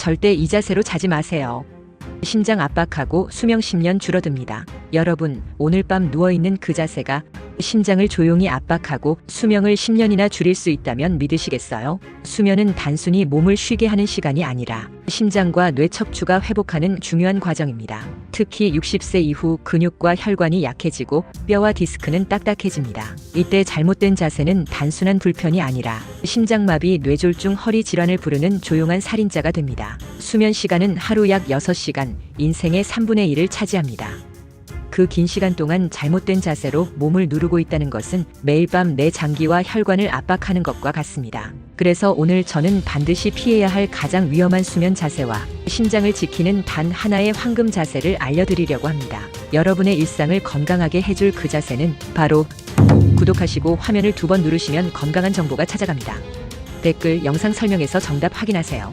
절대 이 자세로 자지 마세요. 심장 압박하고 수명 10년 줄어듭니다. 여러분, 오늘 밤 누워있는 그 자세가 심장을 조용히 압박하고 수명을 10년이나 줄일 수 있다면 믿으시겠어요? 수면은 단순히 몸을 쉬게 하는 시간이 아니라 심장과 뇌 척추가 회복하는 중요한 과정입니다. 특히 60세 이후 근육과 혈관이 약해지고 뼈와 디스크는 딱딱해집니다. 이때 잘못된 자세는 단순한 불편이 아니라 심장마비, 뇌졸중, 허리 질환을 부르는 조용한 살인자가 됩니다. 수면 시간은 하루 약 6시간, 인생의 3분의 1을 차지합니다. 그 긴 시간 동안 잘못된 자세로 몸을 누르고 있다는 것은 매일 밤 내 장기와 혈관을 압박하는 것과 같습니다. 그래서 오늘 저는 반드시 피해야 할 가장 위험한 수면 자세와 심장을 지키는 단 하나의 황금 자세를 알려드리려고 합니다. 여러분의 일상을 건강하게 해줄 그 자세는 바로 구독하시고 화면을 두 번 누르시면 건강한 정보가 찾아갑니다. 댓글 영상 설명에서 정답 확인하세요.